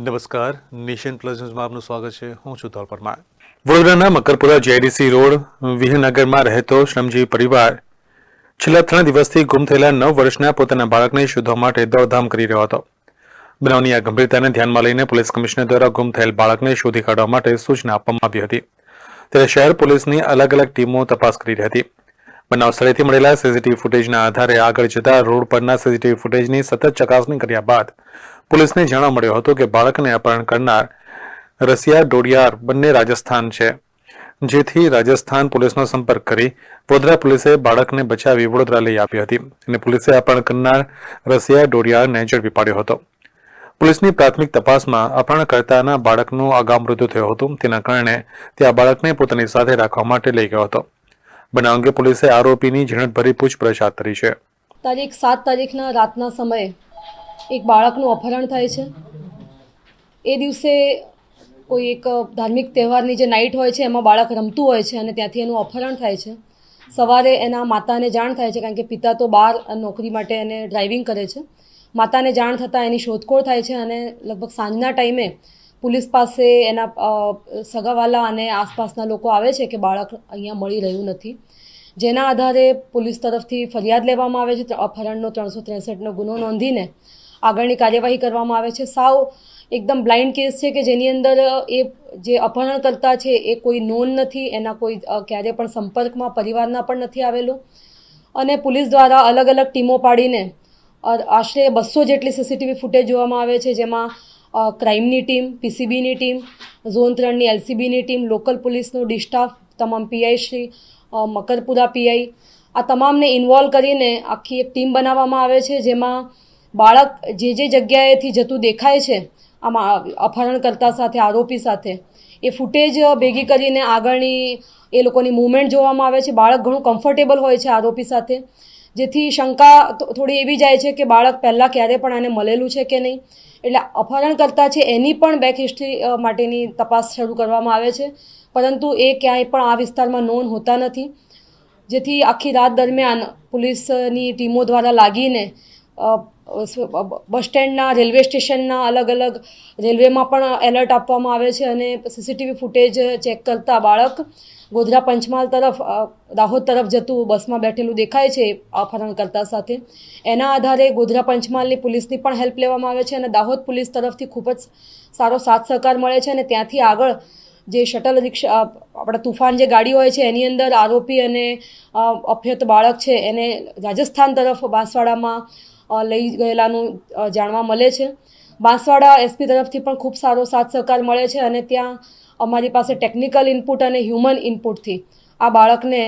નમસ્કાર. Nation plus ન્યૂઝમાં આપનું સ્વાગત છે. હું છું ધોલ પરમાર. વડોદરાના મકરપુરા જેડીસી રોડ, વિહનગરમાં રહેતો શ્રમજીવી પરિવાર છેલ્લા ત્રણ દિવસથી ગુમ થયેલા નવ વર્ષના પોતાના બાળકને શોધવા માટે દોડધામ કરી રહ્યો હતો. બનાવની આ ગંભીરતાને ધ્યાનમાં લઈને પોલીસ કમિશનર દ્વારા ગુમ થયેલ બાળકને શોધી કાઢવા માટે સૂચના આપવામાં આવી હતી. ત્યારે શહેર પોલીસની અલગ અલગ ટીમો તપાસ કરી રહી હતી. બનાવ સ્થળેથી મળેલા સીસીટીવી ફૂટેજના આધારે આગળ જતા રોડ પરના સીસીટીવી ફૂટેજની સતત ચકાસણી કર્યા બાદ પોલીસને જાણવા મળ્યો હતો કે બાળકને અપહરણ કરનાર રસિયા ડોડિયાર બંને રાજસ્થાન છે. જેથી રાજસ્થાન પોલીસનો સંપર્ક કરી વડોદરા પોલીસે બાળકને બચાવી વડોદરા લઈ આપી હતી અને પોલીસે અપહરણ કરનાર રસિયા ડોડિયારને ઝડપી પાડ્યો હતો. પોલીસની પ્રાથમિક તપાસમાં અપહરણકર્તાના બાળકનું અગાઉ મૃત્યુ થયું હતું. તેના કારણે તે આ બાળકને પોતાની સાથે રાખવા માટે લઈ ગયો હતો. બનાવ અંગે પોલીસે આરોપીની ઝીણવટભરી પૂછપરછ હાથ ધરી છે. તારીખ સાત તારીખના રાતના સમયે એક બાળકનું અપહરણ થાય છે. એ દિવસે કોઈ એક ધાર્મિક તહેવારની જે નાઇટ હોય છે, એમાં બાળક રમતું હોય છે અને ત્યાંથી એનું અપહરણ થાય છે. સવારે એના માતાને જાણ થાય છે, કારણ કે પિતા તો બહાર નોકરી માટે એને ડ્રાઇવિંગ કરે છે. માતાને જાણ થતાં એની શોધખોળ થાય છે અને લગભગ સાંજના ટાઈમે પોલીસ પાસે એના સગાવાલા અને આસપાસના લોકો આવે છે કે બાળક અહીંયા મળી રહ્યું નથી. જેના આધારે પોલીસ તરફથી ફરિયાદ લેવામાં આવે છે, અપહરણનો ત્રણસો ત્રેસઠનો ગુનો નોંધીને આગળની કાર્યવાહી કરવામાં આવે છે. સાવ એકદમ બ્લાઇન્ડ કેસ છે કે જેની અંદર એ જે અપહરણકર્તા છે, એ કોઈ નોન નથી, એના કોઈ ક્યારે પણ સંપર્કમાં, પરિવારના પણ નથી આવેલું. અને પોલીસ દ્વારા અલગ અલગ ટીમો પાડીને આશરે બસો જેટલી સીસીટીવી ફૂટેજ જોવામાં આવે છે, જેમાં ક્રાઇમની ટીમ પીસીબીની ટીમ, ઝોન ત્રણની એલસીબીની ટીમ લોકલ પોલીસનો ડિસ્ટાફ તમામ પીઆઈ શ્રી મકરપુરા પીઆઈ આ તમામને ઇન્વોલ્વ કરીને આખી એક ટીમ બનાવવામાં આવે છે, જેમાં બાળક જે જે જગ્યાએથી જતું દેખાય છે, આમાં અપહરણકર્તા સાથે, આરોપી સાથે, એ ફૂટેજ ભેગી કરીને આગળની એ લોકોની મૂવમેન્ટ જોવામાં આવે છે. બાળક ઘણું કમ્ફર્ટેબલ હોય છે આરોપી સાથે, જેથી શંકા થોડી એવી જાય છે કે બાળક પહેલાં ક્યારે પણ આને મળેલું છે કે નહીં. એટલે અપહરણકર્તા છે એની પણ બેક હિસ્ટ્રી માટેની તપાસ શરૂ કરવામાં આવે છે. પરંતુ એ ક્યાંય પણ આ વિસ્તારમાં નોંધ હોતા નથી. જેથી આખી રાત દરમિયાન પોલીસની ટીમો દ્વારા લાગીને બસ સ્ટેન્ડના, રેલવે સ્ટેશનના અલગ અલગ રેલવેમાં પણ એલર્ટ આપવામાં આવે છે અને સીસીટીવી ફૂટેજ ચેક કરતા બાળક ગોધરા પંચમહાલ તરફ દાહોદ તરફ જતું બસમાં બેઠેલું દેખાય છે અપહરણકર્તા સાથે. એના આધારે ગોધરા પંચમહાલની પોલીસની પણ હેલ્પ લેવામાં આવે છે અને દાહોદ પોલીસ તરફથી ખૂબ જ સારો સાથ સહકાર મળે છે અને ત્યાંથી આગળ જે શટલ રિક્ષા, આપણા તુફાન જે ગાડી હોય છે એની અંદર આરોપી અને અભ્યત બાળક છે એને રાજસ્થાન તરફ બાંસવાડામાં લઈ ગયેલાનું જાણવા મળે છે બાંસવાડા એસપી તરફથી પણ ખૂબ સારો સાથ સહકાર મળે છે અને ત્યાં અમારી પાસે ટેકનિકલ ઇનપુટ અને હ્યુમન ઇનપુટથી આ બાળકને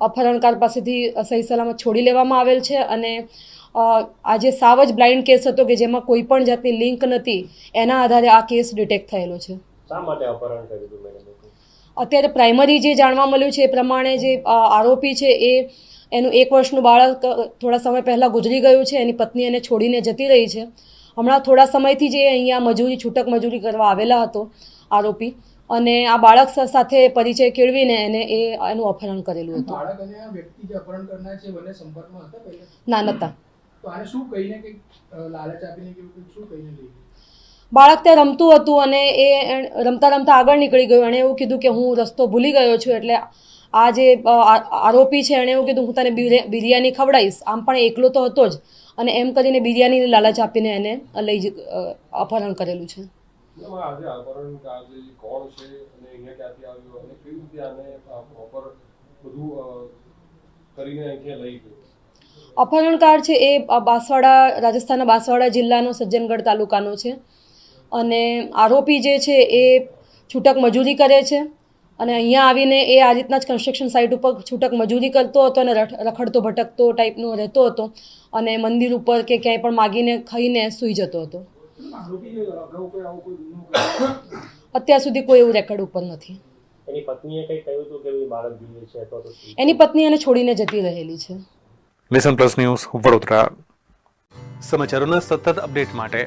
અપહરણકાર પાસેથી સહી સલામત છોડી લેવામાં આવેલ છે અને આજે સાવ જ બ્લાઇન્ડ કેસ હતો કે જેમાં કોઈ પણ જાતની લિંક નથી એના આધારે આ કેસ ડિટેક્ટ થયેલો છે? અત્યારે પ્રાઇમરી જે જાણવા મળ્યું છે એ પ્રમાણે જે આરોપી છે એ એનું એક વર્ષનું બાળક થોડા સમય પહેલાં ગુજરી ગયું છે એની પત્ની એને છોડીને જતી રહી છે. હમણાં થોડા સમયથી જે અહીંયા મજૂરી છૂટક મજૂરી કરવા આવેલા હતો આરોપી. અને આ બાળક સાથે પરિચય કેળવીને એને એ એનું અપહરણ કરેલું હતું. ના નતા. તો આને શું કહીને કે લાલચ આપીને કે શું કહીને લઈ? બાળક ત્યાં રમતું હતું અને એ રમતા રમતા આગળ નીકળી ગયું. એણે એવું કીધું કે હું રસ્તો ભૂલી ગયો છું એટલે આ જે આરોપી છે એણે એવું કીધું હું તને બિરયા- બિરયાની ખવડાવીશ. આમ પણ એકલો તો હતો જ. અને એમ કરીને બિરયાની લાલચ આપીને એને લઈ અપહરણ કરેલું છે. અપહરણકાર છે એ બાંસવાડા રાજસ્થાનના બાંસવાડા જિલ્લાનો સજ્જનગઢ તાલુકાનો છે. અને આરોપી જે છે એ છૂટક મજૂરી કરે છે. અને અહીંયા આવીને એ આ રીતના જ કન્સ્ટ્રક્શન સાઇટ ઉપર છૂટક મજૂરી કરતો હતો અને રખડતો ભટકતો ટાઈપનો રહેતો હતો અને મંદિર ઉપર કે ક્યાંય પણ માગીને ખાઈને સૂઈ જતો હતો. અત્યાર સુધી કોઈ એવું રેકર્ડ ઉપર નથી. એની પત્નીએ કંઈ કહ્યું હતું કે બાળક જોઈએ છે તો એની પત્ની એને છોડીને જતી રહેલી છે. Nation Plus News Vadodara. સમાચારોના સતત અપડેટ માટે